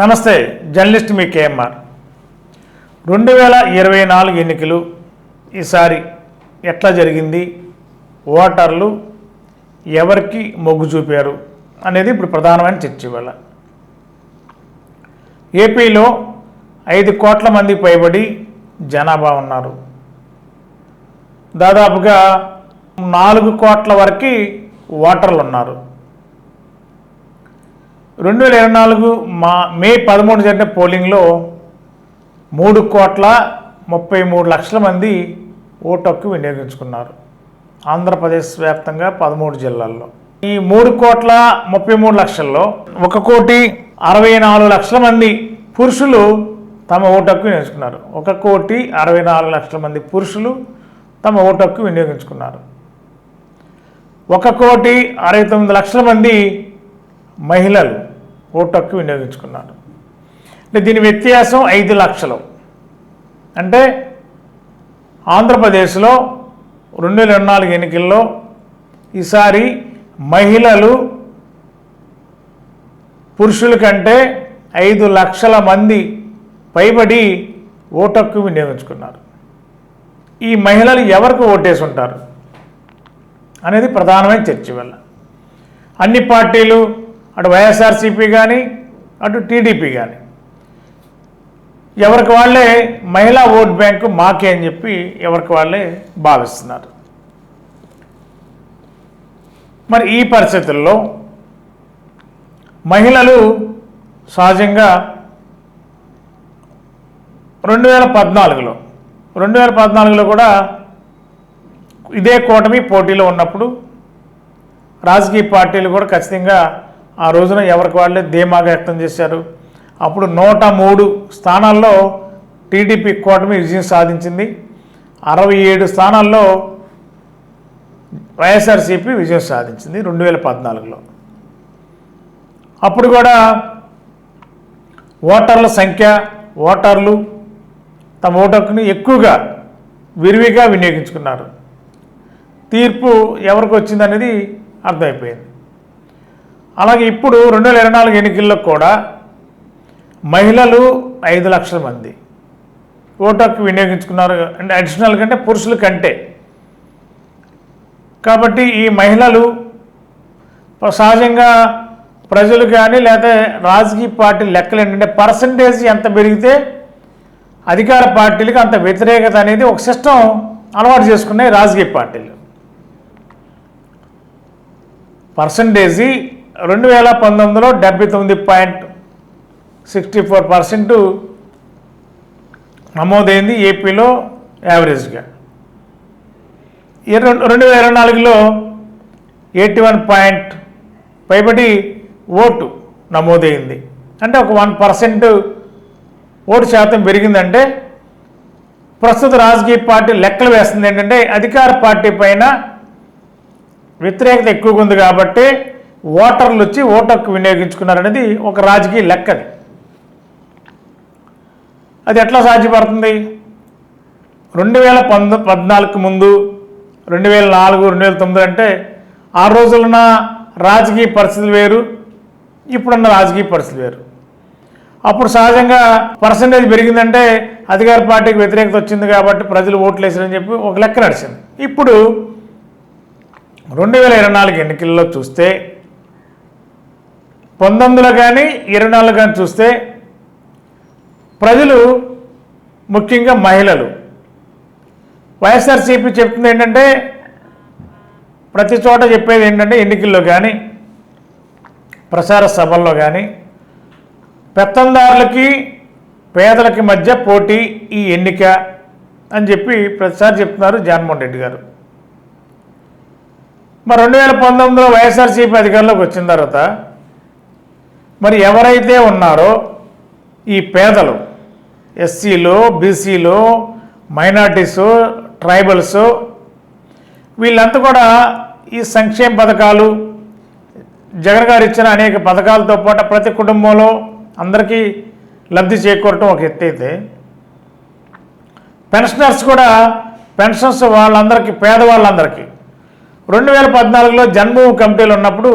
నమస్తే జర్నలిస్ట్ మీ కేఎంఆర్. రెండు వేల ఇరవై నాలుగు ఎన్నికలు ఈసారి ఎట్లా జరిగింది? ఓటర్లు ఎవరికి మొగ్గు చూపారు? అనేది ఇప్పుడు ప్రధానమైన చర్చ ఇవాళ. ఏపీలో ఐదు కోట్ల మంది పైబడి జనాభా ఉన్నారు. దాదాపుగా నాలుగు కోట్ల వరకు ఓటర్లు ఉన్నారు. రెండు వేల ఇరవై నాలుగు మా మే పదమూడు జరిగిన పోలింగ్లో మూడు కోట్ల ముప్పై మూడు లక్షల మంది ఓటు హక్కు వినియోగించుకున్నారు. ఆంధ్రప్రదేశ్ వ్యాప్తంగా పదమూడు జిల్లాల్లో. ఈ మూడు కోట్ల ముప్పై మూడు లక్షల్లో ఒక కోటి అరవై నాలుగు లక్షల మంది పురుషులు తమ ఓటు హక్కు వినియోగించుకున్నారు. ఒక కోటి అరవై నాలుగు లక్షల మంది పురుషులు తమ ఓటు హక్కు వినియోగించుకున్నారు. ఒక కోటి అరవై తొమ్మిది లక్షల మంది మహిళలు ఓటు హక్కు వినియోగించుకున్నారు అంటే దీని వ్యత్యాసం ఐదు లక్షలు. అంటే ఆంధ్రప్రదేశ్లో రెండు వేల నాలుగు ఎన్నికల్లో ఈసారి మహిళలు పురుషుల కంటే ఐదు లక్షల మంది పైబడి ఓటు వినియోగించుకున్నారు. ఈ మహిళలు ఎవరికి ఓటేసి ఉంటారు అనేది ప్రధానమైన చర్చ వల్ల అన్ని పార్టీలు అటు వైఎస్ఆర్సీపీ కానీ అటు టీడీపీ కానీ ఎవరికి వాళ్ళే మహిళా ఓట్ బ్యాంకు మాకే అని చెప్పి ఎవరికి వాళ్ళే భావిస్తున్నారు. మరి ఈ పరిస్థితుల్లో మహిళలు సహజంగా రెండు వేల పద్నాలుగులో రెండు వేల పద్నాలుగులో కూడా ఇదే కూటమి పోటీలో ఉన్నప్పుడు రాజకీయ పార్టీలు కూడా ఖచ్చితంగా ఆ రోజున ఎవరికి వాళ్ళే ధీమాగా వ్యక్తం చేశారు. అప్పుడు నూట మూడు స్థానాల్లో టీడీపీ కూటమి విజయం సాధించింది. అరవై ఏడు స్థానాల్లో వైఎస్ఆర్సీపీ విజయం సాధించింది రెండు వేల పద్నాలుగులో. అప్పుడు కూడా ఓటర్ల సంఖ్య ఓటర్లు తమ ఓటర్ని ఎక్కువగా విరివిగా వినియోగించుకున్నారు. తీర్పు ఎవరికి వచ్చిందనేది అర్థమైపోయింది. అలాగే ఇప్పుడు రెండు వేల ఇరవై నాలుగు ఎన్నికల్లో కూడా మహిళలు ఐదు లక్షల మంది ఓటు హక్కు వినియోగించుకున్నారు. అంటే అడిషనల్ కంటే పురుషుల కంటే. కాబట్టి ఈ మహిళలు సహజంగా ప్రజలు కానీ లేకపోతే రాజకీయ పార్టీ లెక్కలు ఏంటంటే పర్సంటేజ్ ఎంత పెరిగితే అధికార పార్టీలకు అంత వ్యతిరేకత అనేది ఒక సిస్టమ్ అలవాటు చేసుకున్నాయి రాజకీయ పార్టీలు. పర్సంటేజీ రెండు వేల పంతొమ్మిదిలో డెబ్బై తొమ్మిది పాయింట్ సిక్స్టీ ఫోర్ పర్సెంట్ నమోదైంది ఏపీలో యావరేజ్గా. ఈ రెండు రెండు వేల ఇరవై నాలుగులో ఎయిటీ వన్ పాయింట్ పైబడి ఓటు నమోదైంది. అంటే ఒక వన్ పర్సెంట్ ఓటు శాతం పెరిగిందంటే ప్రస్తుత రాజకీయ పార్టీ లెక్కలు వేస్తుంది ఏంటంటే అధికార పార్టీ పైన వ్యతిరేకత ఎక్కువగా ఉంది కాబట్టి ఓటర్లు వచ్చి ఓటర్కు వినియోగించుకున్నారనేది ఒక రాజకీయ లెక్కది. అది ఎట్లా సాధ్యపడుతుంది? రెండు వేల పంద పద్నాలుగు ముందు రెండు వేల నాలుగు రెండు వేల తొమ్మిది అంటే ఆ రోజులున్న రాజకీయ పరిస్థితులు వేరు ఇప్పుడున్న రాజకీయ పరిస్థితులు వేరు. అప్పుడు సహజంగా పర్సంటేజ్ పెరిగిందంటే అధికార పార్టీకి వ్యతిరేకత వచ్చింది కాబట్టి ప్రజలు ఓట్లు వేసారని చెప్పి ఒక లెక్క నడిచింది. ఇప్పుడు రెండు వేల ఇరవై నాలుగు ఎన్నికల్లో చూస్తే పంతొమ్మిదిలో కానీ ఇరవై నాలుగు కానీ చూస్తే ప్రజలు ముఖ్యంగా మహిళలు. వైఎస్ఆర్సీపీ చెప్తుంది ఏంటంటే ప్రతి చోట చెప్పేది ఏంటంటే ఎన్నికల్లో కానీ ప్రచార సభల్లో కానీ పెత్తందారులకి పేదలకి మధ్య పోటీ ఈ ఎన్నిక అని చెప్పి ప్రతిసారి చెప్తున్నారు జగన్మోహన్ రెడ్డి గారు. మరి రెండు వేల పంతొమ్మిదిలో వైఎస్ఆర్సీపీ అధికారంలోకి వచ్చిన తర్వాత మరి ఎవరైతే ఉన్నారో ఈ పేదలు ఎస్సీలు బీసీలు మైనార్టీసు ట్రైబల్స్ వీళ్ళంతా కూడా ఈ సంక్షేమ పథకాలు జగన్ గారు ఇచ్చిన అనేక పథకాలతో పాటు ప్రతి కుటుంబంలో అందరికీ లబ్ధి చేకూరటం ఒక ఎత్తు అయితే పెన్షనర్స్ కూడా పెన్షన్స్ వాళ్ళందరికీ పేదవాళ్ళందరికీ. రెండు వేల పద్నాలుగులో జన్మభూమి కమిటీలు ఉన్నప్పుడు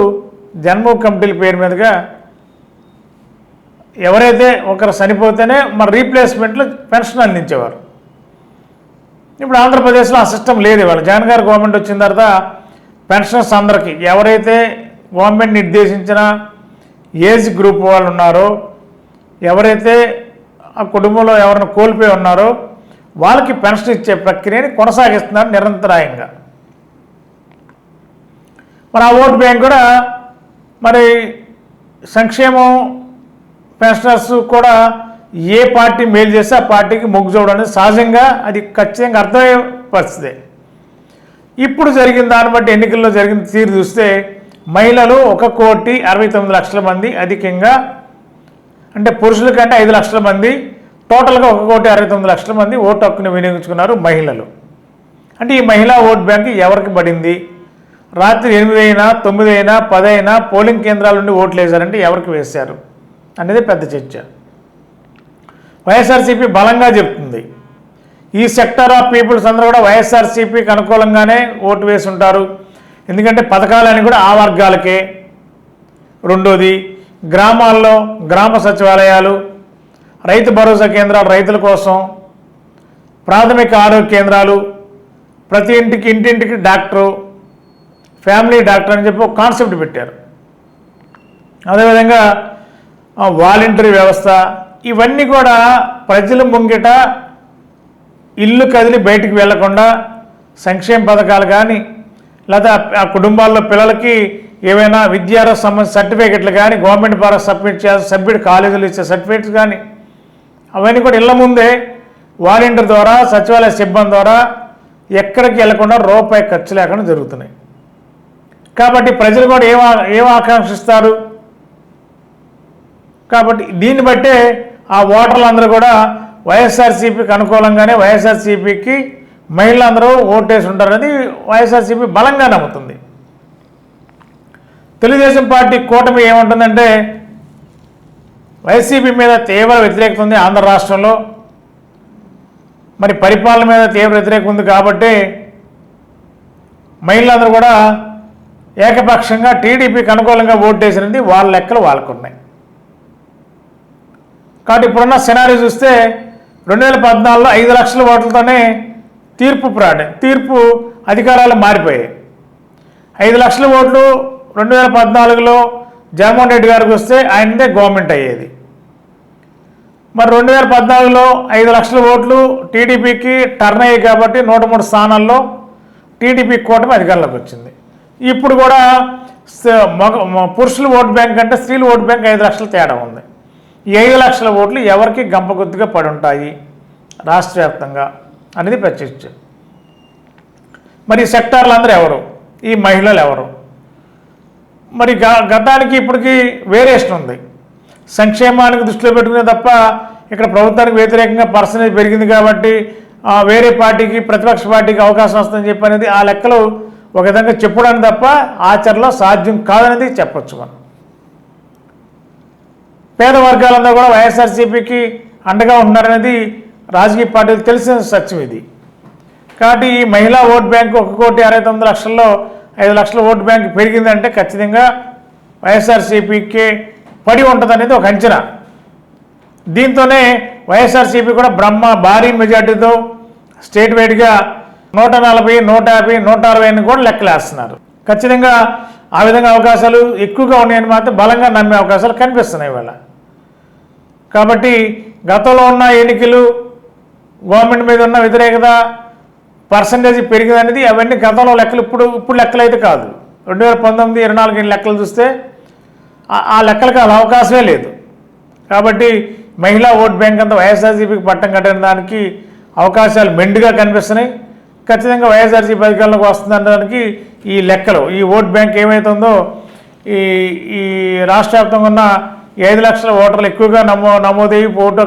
జన్మభూమి కమిటీల పేరు మీదుగా ఎవరైతే ఒకరు చనిపోతేనే మరి రీప్లేస్మెంట్లో పెన్షన్ అందించేవారు. ఇప్పుడు ఆంధ్రప్రదేశ్లో ఆ సిస్టమ్ లేదు ఇవాళ. జగన్ గారు గవర్నమెంట్ వచ్చిన తర్వాత పెన్షనర్స్ అందరికీ ఎవరైతే గవర్నమెంట్ నిర్దేశించిన ఏజ్ గ్రూప్ వాళ్ళు ఉన్నారో ఎవరైతే ఆ కుటుంబంలో ఎవరిని కోల్పోయి ఉన్నారో వాళ్ళకి పెన్షన్ ఇచ్చే ప్రక్రియని కొనసాగిస్తున్నారు నిరంతరాయంగా. మరి ఆ ఓటు బ్యాంక్ కూడా మరి సంక్షేమం పెన్షనర్స్ కూడా ఏ పార్టీ మేలు చేస్తే ఆ పార్టీకి మొగ్గు చూడడం అనేది సహజంగా అది ఖచ్చితంగా అర్థమయ్యే పరిస్థితి. ఇప్పుడు జరిగిన దాన్ని బట్టి ఎన్నికల్లో జరిగిన తీరు చూస్తే మహిళలు ఒక కోటి అరవై తొమ్మిది లక్షల మంది అధికంగా అంటే పురుషుల కంటే ఐదు లక్షల మంది టోటల్గా ఒక కోటి అరవై తొమ్మిది లక్షల మంది ఓటు హక్కుని వినియోగించుకున్నారు మహిళలు. అంటే ఈ మహిళా ఓట్ బ్యాంక్ ఎవరికి పడింది? రాత్రి ఎనిమిది అయినా తొమ్మిది అయినా పది అయినా పోలింగ్ కేంద్రాల నుండి ఓట్లు వేశారంటే ఎవరికి వేశారు? అనేది పెద్ద చర్చ. వైఎస్ఆర్సీపీ బలంగా చెప్తుంది ఈ సెక్టర్ ఆఫ్ పీపుల్స్ అందరూ కూడా వైఎస్ఆర్సీపీకి అనుకూలంగానే ఓటు వేసి ఉంటారు ఎందుకంటే పథకాలని కూడా ఆ వర్గాలకే. రెండోది గ్రామాల్లో గ్రామ సచివాలయాలు రైతు భరోసా కేంద్రాలు రైతుల కోసం ప్రాథమిక ఆరోగ్య కేంద్రాలు ప్రతి ఇంటికి ఇంటింటికి డాక్టరు ఫ్యామిలీ డాక్టర్ అని చెప్పి ఒక కాన్సెప్ట్ పెట్టారు. అదేవిధంగా వాలంటరీ వ్యవస్థ ఇవన్నీ కూడా ప్రజల ముంగిట ఇల్లు కదిలి బయటికి వెళ్ళకుండా సంక్షేమ పథకాలు కానీ లేదా ఆ కుటుంబాల్లో పిల్లలకి ఏవైనా విద్యార్హత సంబంధించిన సర్టిఫికెట్లు కానీ గవర్నమెంట్ ద్వారా సబ్మిట్ చేయాల్సిన సబ్మిట్ కాలేజీలు ఇచ్చే సర్టిఫికెట్స్ కానీ అవన్నీ కూడా ఇళ్ళ ముందే వాలంటీర్ ద్వారా సచివాలయ సిబ్బంది ద్వారా ఎక్కడికి వెళ్ళకుండా రూపాయి ఖర్చు లేకుండా జరుగుతున్నాయి. కాబట్టి ప్రజలు కూడా ఏం ఏం ఆకాంక్షిస్తారు? కాబట్టి దీన్ని బట్టే ఆ ఓటర్లందరూ కూడా వైఎస్ఆర్సీపీకి అనుకూలంగానే వైఎస్ఆర్సీపీకి మహిళలందరూ ఓటేసి ఉంటారనేది వైఎస్ఆర్సీపీ బలంగా నమ్ముతుంది. తెలుగుదేశం పార్టీ కూటమి ఏమంటుందంటే వైసీపీ మీద తీవ్ర వ్యతిరేకత ఉంది ఆంధ్ర రాష్ట్రంలో. మరి పరిపాలన మీద తీవ్ర వ్యతిరేకత ఉంది కాబట్టి మహిళలందరూ కూడా ఏకపక్షంగా టీడీపీకి అనుకూలంగా ఓటేసినది వాళ్ళ లెక్కలు వాళ్ళకున్నాయి. కాబట్టి ఇప్పుడున్న సినారీ చూస్తే రెండు వేల పద్నాలుగులో ఐదు లక్షల ఓట్లతోనే తీర్పు ప్రాడే తీర్పు అధికారాలు మారిపోయాయి. ఐదు లక్షల ఓట్లు రెండు వేల పద్నాలుగులో జగన్మోహన్ రెడ్డి గారికి వస్తే ఆయనదే గవర్నమెంట్ అయ్యేది. మరి రెండు వేల పద్నాలుగులో ఐదు లక్షల ఓట్లు టీడీపీకి టర్న్ అయ్యాయి కాబట్టి నూట మూడు స్థానాల్లో టీడీపీ కూటమి అధికారంలోకి వచ్చింది. ఇప్పుడు కూడా మగ పురుషుల ఓటు బ్యాంక్ అంటే స్త్రీల ఓటు బ్యాంక్ ఐదు లక్షల తేడా ఉంది. ఏడు లక్షల ఓట్లు ఎవరికి గంపగుద్దుగా పడి ఉంటాయి రాష్ట్ర వ్యాప్తంగా అనేది ప్రత్యక్ష మరి సెక్టార్లు అందరూ ఎవరు? ఈ మహిళలు ఎవరు? మరి గ- గతానికి ఇప్పటికి వేరియేషన్ ఉంది. సంక్షేమానికి దృష్టిలో పెట్టుకునే తప్ప ఇక్కడ ప్రభుత్వానికి వ్యతిరేకంగా పర్సనేజ్ పెరిగింది కాబట్టి వేరే పార్టీకి ప్రతిపక్ష పార్టీకి అవకాశం వస్తుందని చెప్పి అనేది ఆ లెక్కలు ఒక విధంగా చెప్పడానికి తప్ప ఆచరణలో సాధ్యం కాదనేది చెప్పొచ్చు మనం. పేద వర్గాలందరూ కూడా వైఎస్ఆర్సీపీకి అండగా ఉన్నారనేది రాజకీయ పార్టీలు తెలిసిన సత్యం ఇది. కాబట్టి ఈ మహిళా ఓట్ బ్యాంక్ ఒక కోటి అరవై తొమ్మిది లక్షల్లో ఐదు లక్షల ఓట్ బ్యాంక్ పెరిగిందంటే ఖచ్చితంగా వైఎస్ఆర్సీపీకే పడి ఉంటుంది ఒక అంచనా. దీంతోనే వైఎస్ఆర్సీపీ కూడా బ్రహ్మ భారీ మెజార్టీతో స్టేట్ వైడ్గా నూట నలభై నూట యాభై నూట అరవైని కూడా లెక్కలేస్తున్నారు. ఖచ్చితంగా ఆ విధంగా అవకాశాలు ఎక్కువగా ఉన్నాయని మాత్రం బలంగా నమ్మే అవకాశాలు కనిపిస్తున్నాయి ఇవాళ. కాబట్టి గతంలో ఉన్న ఎన్నికలు గవర్నమెంట్ మీద ఉన్న వ్యతిరేకత పర్సంటేజ్ పెరిగిందనేది అవన్నీ గతంలో లెక్కలు ఇప్పుడు ఇప్పుడు లెక్కలు అయితే కాదు. రెండు వేల పంతొమ్మిది ఇరవై నాలుగు ఎన్ని లెక్కలు చూస్తే ఆ- లెక్కలకు అలా అవకాశమే లేదు. కాబట్టి మహిళా ఓట్ బ్యాంక్ అంతా వైఎస్ఆర్సీపీకి పట్టం కట్టిన దానికి అవకాశాలు మెండుగా కనిపిస్తున్నాయి. ఖచ్చితంగా వైఎస్ఆర్సీపీ అధికారంలోకి వస్తుందనడానికి ఈ లెక్కలు ఈ ఓట్ బ్యాంక్ ఏమైతుందో ఈ ఈ రాష్ట్ర వ్యాప్తంగా ఉన్న ఐదు లక్షల ఓటర్లు ఎక్కువగా నమో నమోదయ్యి ఓటు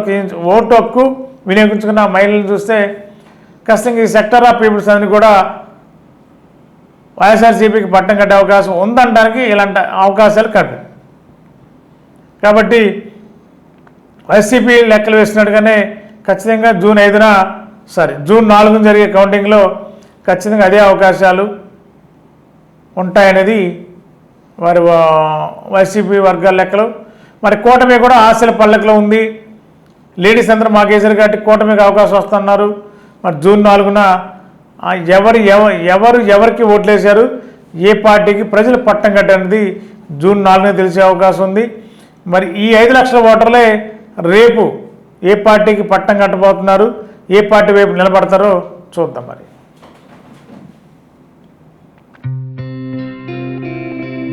ఓటు హక్కు వినియోగించుకున్న మహిళలను చూస్తే ఖచ్చితంగా ఈ సెక్టర్ ఆఫ్ పీపుల్స్ అని కూడా వైఎస్ఆర్సీపీకి పట్టం కట్టే అవకాశం ఉందనడానికి ఇలాంటి అవకాశాలు కట్టు. కాబట్టి వైసీపీ లెక్కలు వేసినట్టుగానే ఖచ్చితంగా జూన్ ఐదున సారీ జూన్ నాలుగున జరిగే కౌంటింగ్లో ఖచ్చితంగా అదే అవకాశాలు ఉంటాయనేది వారి వైసీపీ వర్గాల లెక్కలు. మరి కూటమి కూడా ఆశల పల్లకిలో ఉంది. లేడీస్ అందరూ మాకేసరి కాబట్టి కూటమికి అవకాశం వస్తున్నారు. మరి జూన్ నాలుగున ఎవరు ఎవ- ఎవరు ఎవరికి ఓట్లేశారు ఏ పార్టీకి ప్రజలు పట్టం కట్టనేది జూన్ నాలుగునే తెలిసే అవకాశం ఉంది. మరి ఈ ఐదు లక్షల ఓటర్లే రేపు ఏ పార్టీకి పట్టం కట్టబోతున్నారు ఏ పార్టీ వైపు నిలబడతారో చూద్దాం మరి.